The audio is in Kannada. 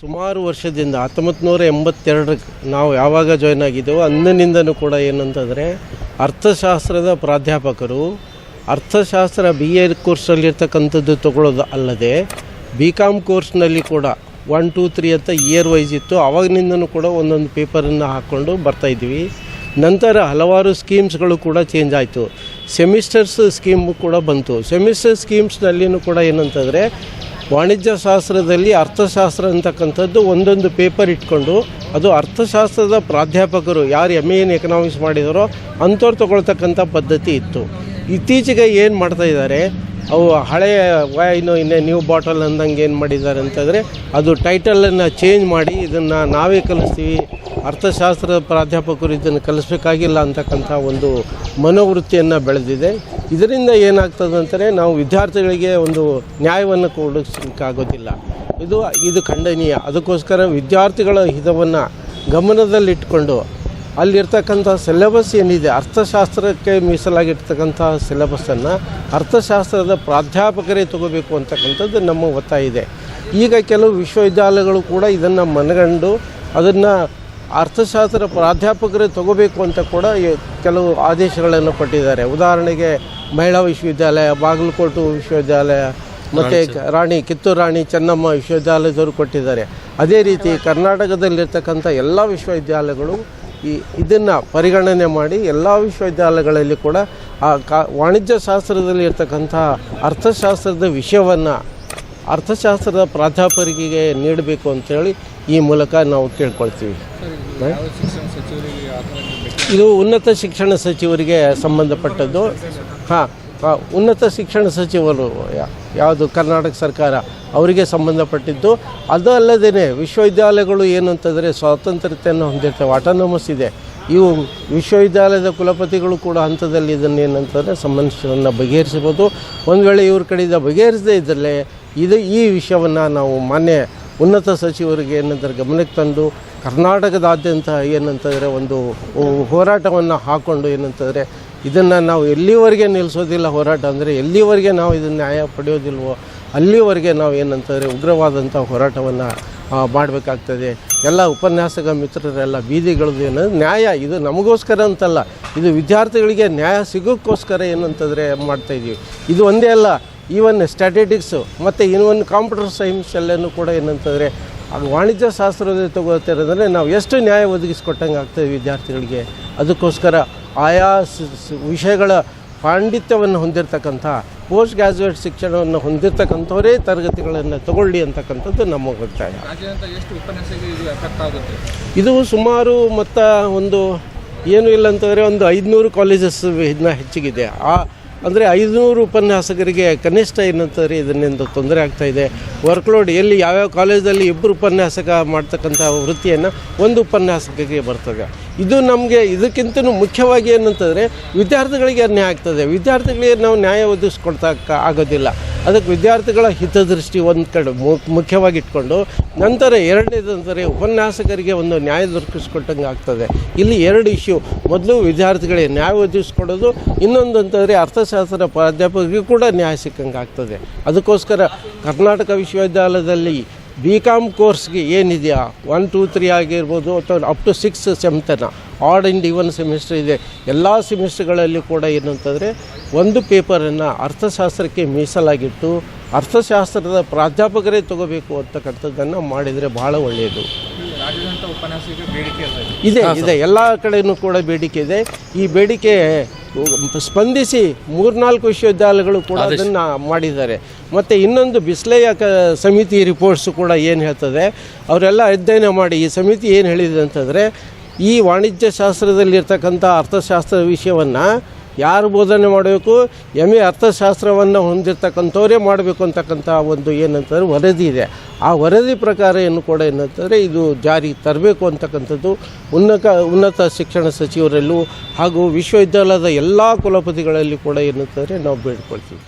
ಸುಮಾರು ವರ್ಷದಿಂದ ಹತ್ತೊಂಬತ್ತು ನೂರ ಎಂಬತ್ತೆರಡಕ್ಕೆ ನಾವು ಯಾವಾಗ ಜಾಯ್ನ್ ಆಗಿದ್ದೇವೋ ಅಂದಿನಿಂದನೂ ಕೂಡ ಏನಂತಂದರೆ, ಅರ್ಥಶಾಸ್ತ್ರದ ಪ್ರಾಧ್ಯಾಪಕರು ಅರ್ಥಶಾಸ್ತ್ರ ಬಿ ಎ ಕೋರ್ಸಲ್ಲಿರ್ತಕ್ಕಂಥದ್ದು ತಗೊಳ್ಳೋದು ಅಲ್ಲದೆ ಬಿ ಕಾಮ್ ಕೋರ್ಸ್ನಲ್ಲಿ ಕೂಡ ಒನ್ ಟೂ ತ್ರೀ ಅಂತ ಇಯರ್ ವೈಸ್ ಇತ್ತು. ಆವಾಗಿನಿಂದನೂ ಕೂಡ ಒಂದೊಂದು ಪೇಪರನ್ನು ಹಾಕ್ಕೊಂಡು ಬರ್ತಾಯಿದ್ವಿ ನಂತರ ಹಲವಾರು ಸ್ಕೀಮ್ಸ್ಗಳು ಕೂಡ ಚೇಂಜ್ ಆಯಿತು. ಸೆಮಿಸ್ಟರ್ಸ್ ಸ್ಕೀಮು ಕೂಡ ಬಂತು. ಸೆಮಿಸ್ಟರ್ ಸ್ಕೀಮ್ಸ್ನಲ್ಲಿಯೂ ಕೂಡ ಏನಂತಂದರೆ ವಾಣಿಜ್ಯ ಶಾಸ್ತ್ರದಲ್ಲಿ ಅರ್ಥಶಾಸ್ತ್ರ ಅಂತಕ್ಕಂಥದ್ದು ಒಂದೊಂದು ಪೇಪರ್ ಇಟ್ಕೊಂಡು ಅದು ಅರ್ಥಶಾಸ್ತ್ರದ ಪ್ರಾಧ್ಯಾಪಕರು ಯಾರು ಎಂ ಎನ್ ಎಕನಾಮಿಕ್ಸ್ ಮಾಡಿದಾರೋ ಅಂಥವ್ರು ತಗೊಳ್ತಕ್ಕಂಥ ಪದ್ಧತಿ ಇತ್ತು. ಇತ್ತೀಚೆಗೆ ಏನು ಮಾಡ್ತಾ ಇದ್ದಾರೆ, ಅವು ಹಳೆಯ ವೈನು ಇನ್ನೇ ನ್ಯೂ ಬಾಟಲ್ ಅಂದಂಗೆ ಏನು ಮಾಡಿದ್ದಾರೆ ಅಂತಂದರೆ ಅದು ಟೈಟಲನ್ನು ಚೇಂಜ್ ಮಾಡಿ ಇದನ್ನು ನಾವೇ ಕಲಿಸ್ತೀವಿ ಅರ್ಥಶಾಸ್ತ್ರದ ಪ್ರಾಧ್ಯಾಪಕರು ಇದನ್ನು ಕಲಿಸ್ಬೇಕಾಗಿಲ್ಲ ಅಂತಕ್ಕಂಥ ಒಂದು ಮನೋವೃತ್ತಿಯನ್ನು ಬೆಳೆದಿದೆ. ಇದರಿಂದ ಏನಾಗ್ತದೆ ಅಂತಾರೆ ನಾವು ವಿದ್ಯಾರ್ಥಿಗಳಿಗೆ ಒಂದು ನ್ಯಾಯವನ್ನು ಕೊಡಿಸಲಿಕ್ಕಾಗೋದಿಲ್ಲ ಇದು ಇದು ಖಂಡನೀಯ. ಅದಕ್ಕೋಸ್ಕರ ವಿದ್ಯಾರ್ಥಿಗಳ ಹಿತವನ್ನು ಗಮನದಲ್ಲಿಟ್ಟುಕೊಂಡು ಅಲ್ಲಿರ್ತಕ್ಕಂಥ ಸಿಲೆಬಸ್ ಏನಿದೆ, ಅರ್ಥಶಾಸ್ತ್ರಕ್ಕೆ ಮೀಸಲಾಗಿರ್ತಕ್ಕಂಥ ಸಿಲೆಬಸ್ಸನ್ನು ಅರ್ಥಶಾಸ್ತ್ರದ ಪ್ರಾಧ್ಯಾಪಕರೇ ತಗೋಬೇಕು ಅಂತಕ್ಕಂಥದ್ದು ನಮ್ಮ ಒತ್ತಾಯ ಇದೆ. ಈಗ ಕೆಲವು ವಿಶ್ವವಿದ್ಯಾಲಯಗಳು ಕೂಡ ಇದನ್ನು ಮನಗಂಡು ಅದನ್ನು ಅರ್ಥಶಾಸ್ತ್ರ ಪ್ರಾಧ್ಯಾಪಕರೇ ತಗೋಬೇಕು ಅಂತ ಕೂಡ ಕೆಲವು ಆದೇಶಗಳನ್ನು ಕೊಟ್ಟಿದ್ದಾರೆ. ಉದಾಹರಣೆಗೆ ಮಹಿಳಾ ವಿಶ್ವವಿದ್ಯಾಲಯ ಬಾಗಲಕೋಟು ವಿಶ್ವವಿದ್ಯಾಲಯ ಮತ್ತು ರಾಣಿ ಕಿತ್ತೂರು ರಾಣಿ ಚೆನ್ನಮ್ಮ ವಿಶ್ವವಿದ್ಯಾಲಯದವರು ಕೊಟ್ಟಿದ್ದಾರೆ. ಅದೇ ರೀತಿ ಕರ್ನಾಟಕದಲ್ಲಿರ್ತಕ್ಕಂಥ ಎಲ್ಲ ವಿಶ್ವವಿದ್ಯಾಲಯಗಳು ಈ ಇದನ್ನು ಪರಿಗಣನೆ ಮಾಡಿ ಎಲ್ಲ ವಿಶ್ವವಿದ್ಯಾಲಯಗಳಲ್ಲಿ ಕೂಡ ಆ ಕಾ ವಾಣಿಜ್ಯ ಶಾಸ್ತ್ರದಲ್ಲಿ ಇರ್ತಕ್ಕಂಥ ಅರ್ಥಶಾಸ್ತ್ರದ ವಿಷಯವನ್ನು ಅರ್ಥಶಾಸ್ತ್ರದ ಪ್ರಾಧ್ಯಾಪಕರಿಗೆ ನೀಡಬೇಕು ಅಂತೇಳಿ ಈ ಮೂಲಕ ನಾವು ಕೇಳ್ಕೊಳ್ತೀವಿ. ಇದು ಉನ್ನತ ಶಿಕ್ಷಣ ಸಚಿವರಿಗೆ ಸಂಬಂಧಪಟ್ಟದ್ದು. ಹಾಂ ಉನ್ನತ ಶಿಕ್ಷಣ ಸಚಿವರು ಯಾವುದು ಕರ್ನಾಟಕ ಸರ್ಕಾರ ಅವರಿಗೆ ಸಂಬಂಧಪಟ್ಟಿದ್ದು. ಅದು ಅಲ್ಲದೇ ವಿಶ್ವವಿದ್ಯಾಲಯಗಳು ಏನು ಅಂತಂದರೆ ಸ್ವಾತಂತ್ರ್ಯತೆಯನ್ನು ಹೊಂದಿರ್ತವೆ ಆಟೋನಮಸ್ ಇದೆ. ಇವು ವಿಶ್ವವಿದ್ಯಾಲಯದ ಕುಲಪತಿಗಳು ಕೂಡ ಹಂತದಲ್ಲಿ ಇದನ್ನು ಏನಂತಂದರೆ ಸಮಸ್ಯೆಯನ್ನು ಬಗೆಹರಿಸಬಹುದು. ಒಂದು ವೇಳೆ ಇವ್ರ ಕಡೆಯಿಂದ ಬಗೆಹರಿಸದೇ ಇದ್ದರೆ ಇದು ಈ ವಿಷಯವನ್ನು ನಾವು ಮಾನ್ಯ ಉನ್ನತ ಸಚಿವರಿಗೆ ಏನಂತಾರೆ ಗಮನಕ್ಕೆ ತಂದು ಕರ್ನಾಟಕದಾದ್ಯಂತ ಏನಂತಂದರೆ ಒಂದು ಹೋರಾಟವನ್ನು ಹಾಕ್ಕೊಂಡು ಏನಂತಂದರೆ ಇದನ್ನು ನಾವು ಎಲ್ಲಿವರೆಗೆ ನಿಲ್ಲಿಸೋದಿಲ್ಲ ಹೋರಾಟ ಅಂದರೆ ಎಲ್ಲಿವರೆಗೆ ನಾವು ಇದನ್ನು ನ್ಯಾಯ ಪಡೆಯೋದಿಲ್ವೋ ಅಲ್ಲಿವರೆಗೆ ನಾವು ಏನಂತಂದರೆ ಉಗ್ರವಾದಂಥ ಹೋರಾಟವನ್ನು ಮಾಡಬೇಕಾಗ್ತದೆ. ಎಲ್ಲ ಉಪನ್ಯಾಸಕ ಮಿತ್ರರೆಲ್ಲ ಬೀದಿಗಳದ್ದು ಏನಂದ್ರೆ ನ್ಯಾಯ, ಇದು ನಮಗೋಸ್ಕರ ಅಂತಲ್ಲ. ಇದು ವಿದ್ಯಾರ್ಥಿಗಳಿಗೆ ನ್ಯಾಯ ಸಿಗೋಕ್ಕೋಸ್ಕರ ಏನಂತಂದರೆ ಮಾಡ್ತಾಯಿದ್ದೀವಿ ಇದು ಒಂದೇ ಅಲ್ಲ ಈವನ್ ಸ್ಟ್ಯಾಟಿಟಿಕ್ಸು ಮತ್ತು ಇನ್ನೊಂದು ಕಾಂಪ್ಯೂಟರ್ ಸೈನ್ಸ್ ಎಲ್ಲನೂ ಕೂಡ ಏನಂತಂದರೆ ವಾಣಿಜ್ಯ ಶಾಸ್ತ್ರದಲ್ಲಿ ತಗೋತಿರೋದಂದರೆ ನಾವು ಎಷ್ಟು ನ್ಯಾಯ ಒದಗಿಸ್ಕೊಟ್ಟಂಗೆ ಆಗ್ತದೆ ವಿದ್ಯಾರ್ಥಿಗಳಿಗೆ. ಅದಕ್ಕೋಸ್ಕರ ಆಯಾ ವಿಷಯಗಳ ಪಾಂಡಿತ್ಯವನ್ನು ಹೊಂದಿರತಕ್ಕಂಥ ಪೋಸ್ಟ್ ಗ್ರಾಜುಯೇಟ್ ಶಿಕ್ಷಣವನ್ನು ಹೊಂದಿರತಕ್ಕಂಥವರೇ ತರಗತಿಗಳನ್ನು ತಗೊಳ್ಳಿ ಅಂತಕ್ಕಂಥದ್ದು ನಮ್ಮ ಒತ್ತಾಯ ಆಗುತ್ತೆ? ಇದು ಸುಮಾರು ಮತ್ತು ಒಂದು ಏನು ಇಲ್ಲ ಅಂತಂದರೆ ಒಂದು ಐದುನೂರು ಕಾಲೇಜಸ್ ಇದನ್ನ ಹೆಚ್ಚಿಗಿದೆ. ಆ ಅಂದರೆ ಐದುನೂರು ಉಪನ್ಯಾಸಕರಿಗೆ ಕನಿಷ್ಠ ಏನಂತಂದರೆ ಇದರಿಂದ ತೊಂದರೆ ಆಗ್ತಾಯಿದೆ ವರ್ಕ್ಲೋಡ್ ಎಲ್ಲಿ ಯಾವ್ಯಾವ ಕಾಲೇಜಲ್ಲಿ ಇಬ್ಬರು ಉಪನ್ಯಾಸಕ ಮಾಡ್ತಕ್ಕಂಥ ವೃತ್ತಿಯನ್ನು ಒಂದು ಉಪನ್ಯಾಸಕರಿಗೆ ಬರ್ತದೆ. ಇದು ನಮಗೆ ಇದಕ್ಕಿಂತ ಮುಖ್ಯವಾಗಿ ಏನಂತಂದರೆ ವಿದ್ಯಾರ್ಥಿಗಳಿಗೆ ಅನ್ಯಾಯ ಆಗ್ತದೆ. ವಿದ್ಯಾರ್ಥಿಗಳಿಗೆ ನಾವು ನ್ಯಾಯ ಒದಗಿಸ್ಕೊಡ್ತಾ ಆಗೋದಿಲ್ಲ. ಅದಕ್ಕೆ ವಿದ್ಯಾರ್ಥಿಗಳ ಹಿತದೃಷ್ಟಿ ಒಂದು ಕಡೆ ಮುಖ್ಯವಾಗಿ ಇಟ್ಕೊಂಡು ನಂತರ ಎರಡನೇದಂದರೆ ಉಪನ್ಯಾಸಕರಿಗೆ ಒಂದು ನ್ಯಾಯ ದೊರಕಿಸ್ಕೊಟ್ಟಂಗೆ ಆಗ್ತದೆ. ಇಲ್ಲಿ ಎರಡು ಇಶ್ಯೂ. ಮೊದಲು ವಿದ್ಯಾರ್ಥಿಗಳಿಗೆ ನ್ಯಾಯ ಒದಗಿಸ್ಕೊಡೋದು, ಇನ್ನೊಂದು ಅಂತಂದರೆ ಅರ್ಥಶಾಸ್ತ್ರ ಪ್ರಾಧ್ಯಾಪಕರಿಗೂ ಕೂಡ ನ್ಯಾಯ ಸಿಕ್ಕಂಗೆ ಆಗ್ತದೆ. ಅದಕ್ಕೋಸ್ಕರ ಕರ್ನಾಟಕ ವಿಶ್ವವಿದ್ಯಾಲಯದಲ್ಲಿ ಬಿ ಕಾಮ್ ಕೋರ್ಸ್ಗೆ ಏನಿದೆಯಾ? ಒನ್ ಟೂ ತ್ರೀ ಆಗಿರ್ಬೋದು, ಅಥವಾ ಅಪ್ ಟು ಸಿಕ್ಸ್ ಸೆಮ್ ತನ ಆಡ್ ಆ್ಯಂಡ್ ಇವನ್ ಸೆಮಿಸ್ಟರ್ ಇದೆ. ಎಲ್ಲ ಸೆಮಿಸ್ಟರ್ಗಳಲ್ಲಿ ಕೂಡ ಏನಂತಂದರೆ ಒಂದು ಪೇಪರನ್ನು ಅರ್ಥಶಾಸ್ತ್ರಕ್ಕೆ ಮೀಸಲಾಗಿಟ್ಟು ಅರ್ಥಶಾಸ್ತ್ರದ ಪ್ರಾಧ್ಯಾಪಕರೇ ತಗೋಬೇಕು ಅಂತಕ್ಕಂಥದ್ದನ್ನು ಮಾಡಿದರೆ ಭಾಳ ಒಳ್ಳೆಯದು ಇದೆ ಇದೆ. ಎಲ್ಲ ಕಡೆಯೂ ಕೂಡ ಬೇಡಿಕೆ ಇದೆ. ಈ ಬೇಡಿಕೆ ಸ್ಪಂದಿಸಿ ಮೂರ್ನಾಲ್ಕು ವಿಶ್ವವಿದ್ಯಾಲಯಗಳು ಕೂಡ ಅದನ್ನು ಮಾಡಿದ್ದಾರೆ. ಮತ್ತು ಇನ್ನೊಂದು ಬಿಸ್ಲೆಯ ಕ ಸಮಿತಿ ರಿಪೋರ್ಟ್ಸು ಕೂಡ ಏನು ಹೇಳ್ತದೆ ಅವರೆಲ್ಲ ಅಧ್ಯಯನ ಮಾಡಿ ಈ ಸಮಿತಿ ಏನು ಹೇಳಿದೆ ಅಂತಂದರೆ ಈ ವಾಣಿಜ್ಯ ಶಾಸ್ತ್ರದಲ್ಲಿರ್ತಕ್ಕಂಥ ಅರ್ಥಶಾಸ್ತ್ರ ವಿಷಯವನ್ನು ಯಾರು ಬೋಧನೆ ಮಾಡಬೇಕು? ಎಂ ಎ ಅರ್ಥಶಾಸ್ತ್ರವನ್ನು ಹೊಂದಿರತಕ್ಕಂಥವರೇ ಮಾಡಬೇಕು ಅಂತಕ್ಕಂಥ ಒಂದು ಏನಂತಂದರೆ ವರದಿ ಇದೆ. ಆ ವರದಿ ಪ್ರಕಾರ ಏನು ಕೂಡ ಏನಂತಂದರೆ ಇದು ಜಾರಿ ತರಬೇಕು ಅಂತಕ್ಕಂಥದ್ದು. ಉನ್ನತ ಉನ್ನತ ಶಿಕ್ಷಣ ಸಚಿವರಲ್ಲೂ ಹಾಗೂ ವಿಶ್ವವಿದ್ಯಾಲಯದ ಎಲ್ಲ ಕುಲಪತಿಗಳಲ್ಲಿ ಕೂಡ ಏನಂತಂದರೆ ನಾವು ಬೇಡ್ಕೊಳ್ತೀವಿ.